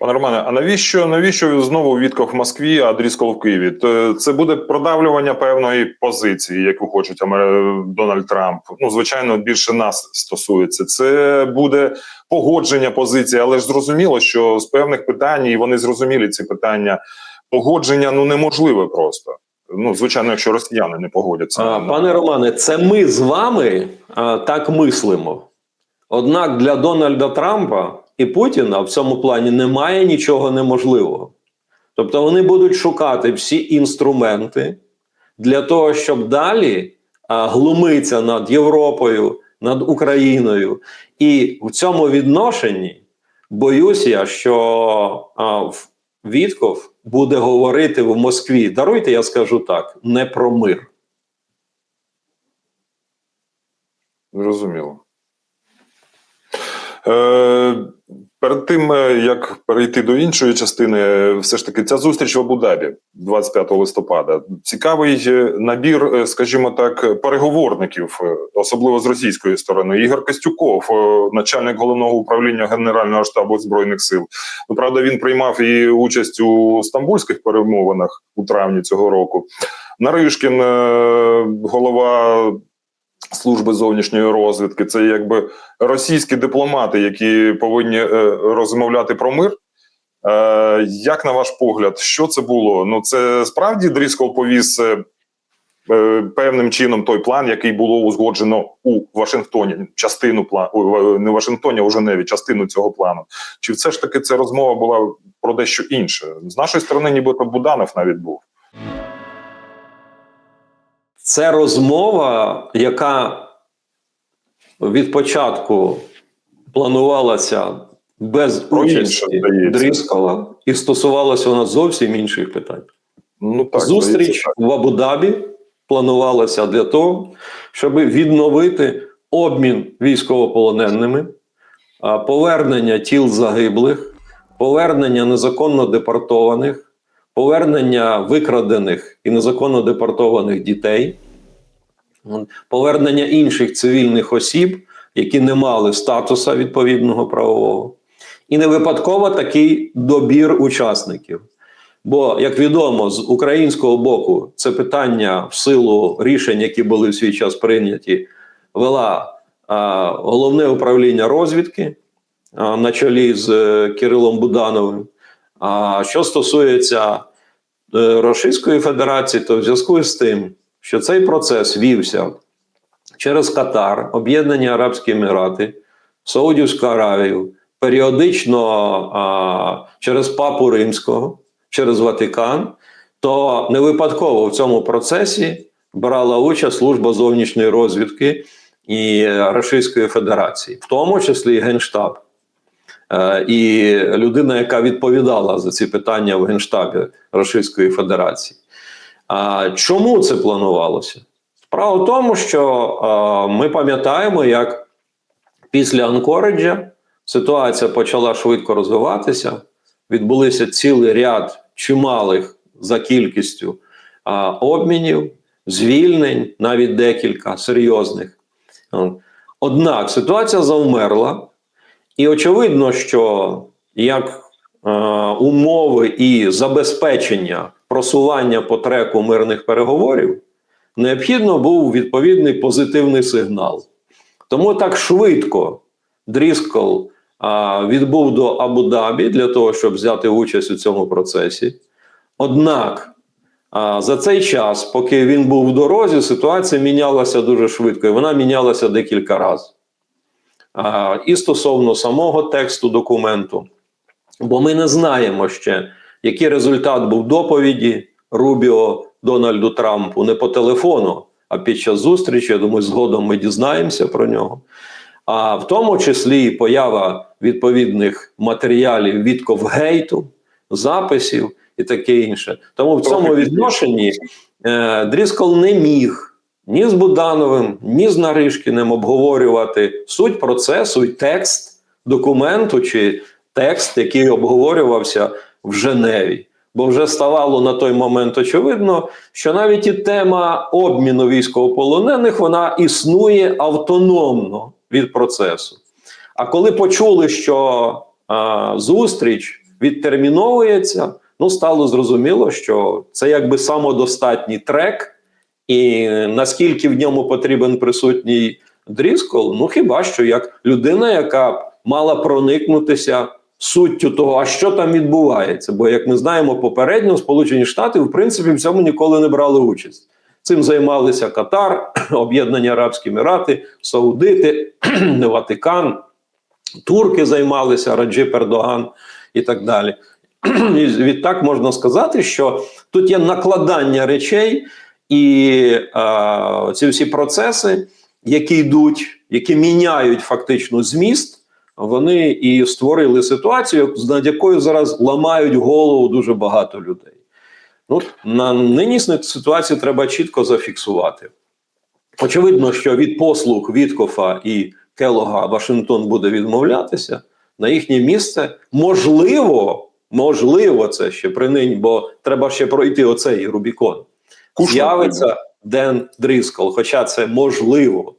Пане Романе, а навіщо навіщо знову Вітков в Москві, а Дріскол в Києві? Це буде продавлювання певної позиції, яку хочуть Дональд Трамп. Ну, звичайно, більше нас стосується. Це буде погодження позиції, але ж зрозуміло, що з певних питань, і вони зрозуміли ці питання. Погодження ну неможливе просто. Ну, звичайно, якщо росіяни не погодяться. А, Пане Романе, це ми з вами а, так мислимо. Однак для Дональда Трампа і Путіна в цьому плані немає нічого неможливого. Тобто вони будуть шукати всі інструменти для того, щоб далі глумитися над Європою, над Україною. І в цьому відношенні боюсь я, що а, Вітков буде говорити в Москві. Даруйте, я скажу так: не про мир. Зрозуміло. Е, перед тим, е, як перейти до іншої частини, е, все ж таки, ця зустріч в Абу-Дабі 25 листопада. Цікавий набір, скажімо так, переговорників, особливо з російської сторони. Ігор Костюков, начальник головного управління Генерального штабу Збройних сил. Ну, правда, він приймав і участь у стамбульських перемовинах у травні цього року. Наришкін, голова служби зовнішньої розвідки. Це якби російські дипломати, які повинні е, розмовляти про мир. Е, як на ваш погляд, що це було? Ну це справді Дріскол повіз е, певним чином той план, який було узгоджено у Вашингтоні, частину плану не Вашингтоні, а у Женеві, частину цього плану. Чи все ж таки ця розмова була про дещо інше? З нашої сторони, нібито Буданов навіть був. Це розмова, яка від початку планувалася без участі. Дріскала, і стосувалася вона зовсім інших питань. Ну так Зустріч здається, в Абу-Дабі планувалася для того, щоб відновити обмін військовополоненими, повернення тіл загиблих, повернення незаконно депортованих, повернення викрадених і незаконно депортованих дітей, повернення інших цивільних осіб, які не мали статуса відповідного правового. І не випадково такий добір учасників. Бо, як відомо, з українського боку це питання в силу рішень, які були в свій час прийняті, вела а, головне управління розвідки а, на чолі з е, Кирилом Будановим. А що стосується е, Російської Федерації, то в зв'язку з тим, що цей процес вівся через Катар, Об'єднані Арабські Емірати, Саудівську Аравію, періодично а, через Папу Римського, через Ватикан, то не випадково в цьому процесі брала участь служба зовнішньої розвідки і Російської Федерації, в тому числі і Генштаб. Е, І людина, яка відповідала за ці питання в Генштабі Російської Федерації. Чому це планувалося? Справа в тому, що е, ми пам'ятаємо, як після Анкориджа ситуація почала швидко розвиватися. Відбулися цілий ряд чималих за кількістю обмінів, звільнень, навіть декілька серйозних. Однак ситуація завмерла, і очевидно, що як е, умови і забезпечення просування по треку мирних переговорів необхідно був відповідний позитивний сигнал. Тому так швидко Дріскол а, відбув до Абу-Дабі для того, щоб взяти участь у цьому процесі. Однак а, за цей час, поки він був в дорозі, ситуація мінялася дуже швидко, і вона мінялася декілька разів. І стосовно самого тексту документу, бо ми не знаємо ще, який результат був доповіді Рубіо Дональду Трампу не по телефону, а під час зустрічі. Я думаю, згодом ми дізнаємося про нього. А в тому числі і поява відповідних матеріалів від Ковгейту, записів і таке інше. Тому в цьому відношенні е, Дріскол не міг ні з Будановим, ні з Наришкіним обговорювати суть процесу і текст документу чи текст, який обговорювався в Женеві. Бо вже ставало на той момент очевидно, що навіть і тема обміну військовополонених вона існує автономно від процесу. А коли почули, що а, зустріч відтерміновується. Ну, стало зрозуміло, що це якби самодостатній трек, і наскільки в ньому потрібен присутній Дріскол, ну хіба що як людина, яка мала проникнутися суттю того, а що там відбувається. Бо, як ми знаємо, попередньо Сполучені Штати в принципі в цьому ніколи не брали участь. Цим займалися Катар, Об'єднані Арабські Емірати, Саудити, Ватикан, турки займалися, Раджип Ердоган і так далі. І відтак можна сказати, що тут є накладання речей, і е, ці всі процеси, які йдуть, які міняють фактично зміст, вони і створили ситуацію, над якою зараз ламають голову дуже багато людей. Ну, на нинішній ситуації треба чітко зафіксувати. Очевидно, що від послуг Віткофа і Келога Вашингтон буде відмовлятися на їхнє місце. Можливо, можливо, це ще при нині, бо треба ще пройти оцей Рубікон. З'явиться Ден Дріскол, хоча це можливо.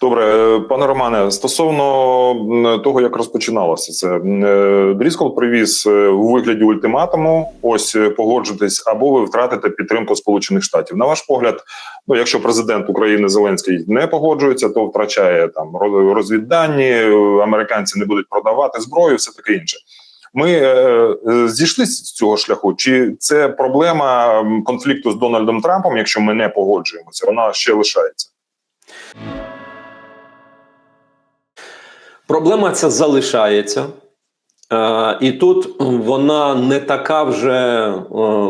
Добре, е, пане Романе, стосовно того, як розпочиналося це, е, Дріскол привіз е, у вигляді ультиматуму: ось погоджуйтесь, або ви втратите підтримку Сполучених Штатів. На ваш погляд, ну якщо президент України Зеленський не погоджується, то втрачає там роз- розвіддані, американці не будуть продавати зброю, все таке інше. Ми е, е, зійшли з цього шляху, чи це проблема конфлікту з Дональдом Трампом, якщо ми не погоджуємося, вона ще лишається. Проблема ця залишається. Е, і тут вона не така вже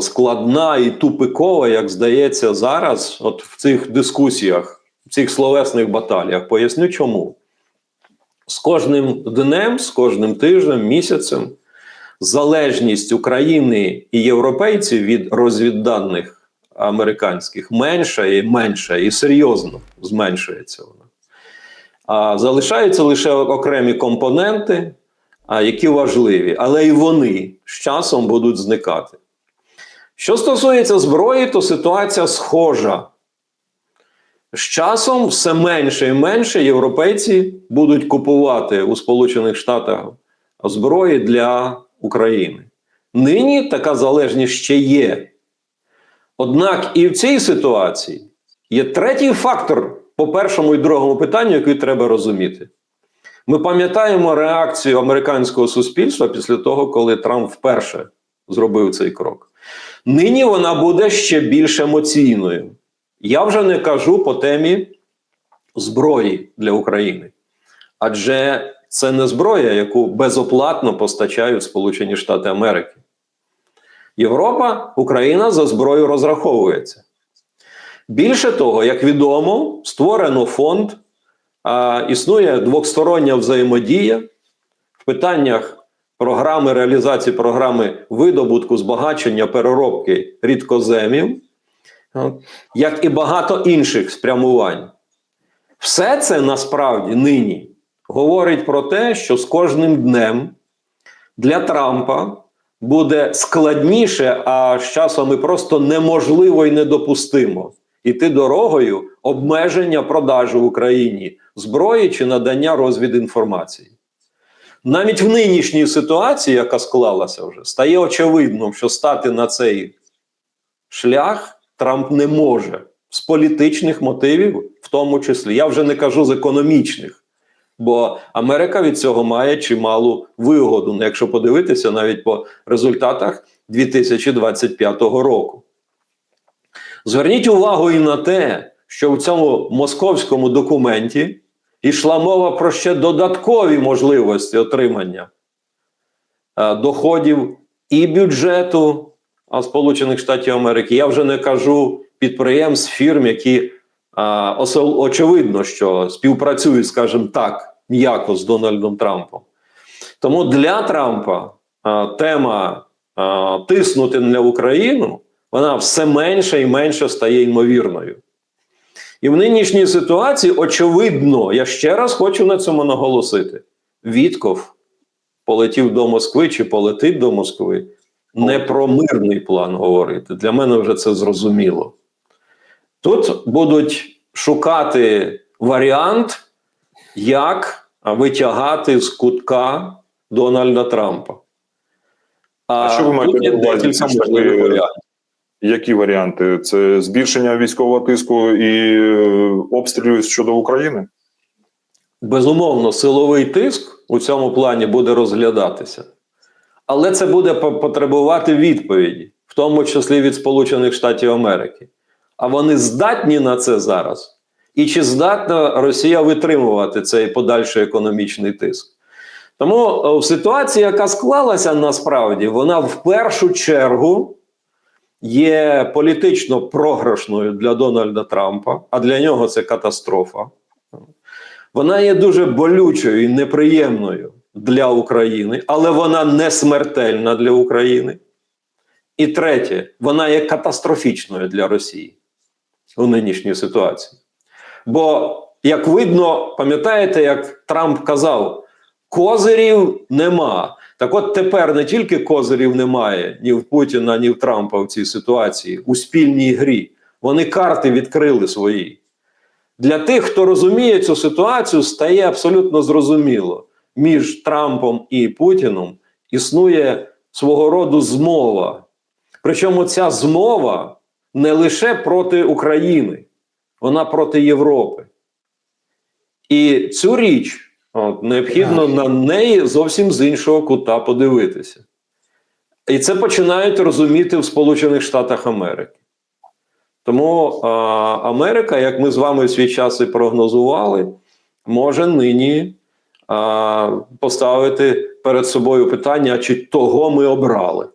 складна і тупикова, як здається зараз, от в цих дискусіях, в цих словесних баталіях. Поясню чому. З кожним днем, з кожним тижнем, місяцем залежність України і європейців від розвідданих американських менша і менша, і серйозно зменшується вона. А залишаються лише окремі компоненти, які важливі, але і вони з часом будуть зникати. Що стосується зброї, то ситуація схожа. З часом все менше і менше європейці будуть купувати у Сполучених Штатах зброї для України. Нині така залежність ще є. Однак і в цій ситуації є третій фактор по першому і другому питанню, який треба розуміти. Ми пам'ятаємо реакцію американського суспільства після того, коли Трамп вперше зробив цей крок. Нині вона буде ще більш емоційною. Я вже не кажу по темі зброї для України. Адже це не зброя, яку безоплатно постачають Сполучені Штати Америки. Європа, Україна за зброю розраховується. Більше того, як відомо, створено фонд, а, існує двостороння взаємодія в питаннях програми реалізації програми видобутку, збагачення, переробки рідкоземів, як і багато інших спрямувань. Все це насправді нині говорить про те, що з кожним днем для Трампа буде складніше, а з часом і просто неможливо і недопустимо іти дорогою обмеження продажу в Україні зброї чи надання розвідінформації. Навіть в нинішній ситуації, яка склалася вже, стає очевидним, що стати на цей шлях Трамп не може з політичних мотивів, в тому числі. Я вже не кажу з економічних, бо Америка від цього має чималу вигоду, якщо подивитися навіть по результатах 2025 року. Зверніть увагу і на те, що в цьому московському документі йшла мова про ще додаткові можливості отримання е, доходів і бюджету Сполучених Штатів Америки. Я вже не кажу підприємств, фірм, які очевидно, що співпрацюють, скажімо так, м'яко з Дональдом Трампом. Тому для Трампа тема тиснути на Україну вона все менше і менше стає ймовірною. І в нинішній ситуації, очевидно, я ще раз хочу на цьому наголосити: Вітков полетів до Москви чи полетить до Москви. Не про мирний план говорити. Для мене вже це зрозуміло. Тут будуть шукати варіант, як витягати з кутка Дональда Трампа. А що ви маєте на увазі? Які варіанти? Це збільшення військового тиску і е, обстрілів щодо України? Безумовно, силовий тиск у цьому плані буде розглядатися, але це буде потребувати відповіді, в тому числі від Сполучених Штатів Америки. А вони здатні на це зараз? І чи здатна Росія витримувати цей подальший економічний тиск? Тому е, в ситуації, яка склалася насправді, вона в першу чергу є політично програшною для Дональда Трампа, а для нього це катастрофа. Вона є дуже болючою і неприємною для України, але вона не смертельна для України. І третє, вона є катастрофічною для Росії у нинішній ситуації. Бо, як видно, пам'ятаєте, як Трамп казав, козирів нема. Так от тепер не тільки козирів немає ні в Путіна, ні в Трампа в цій ситуації у спільній грі. Вони карти відкрили свої. Для тих, хто розуміє цю ситуацію, стає абсолютно зрозуміло. Між Трампом і Путіном існує свого роду змова. Причому ця змова не лише проти України, вона проти Європи. І цю річ от, необхідно на неї зовсім з іншого кута подивитися. І це починають розуміти в Сполучених Штатах Америки. Тому а, Америка, як ми з вами в свій час і прогнозували, може нині а, поставити перед собою питання, чи того ми обрали.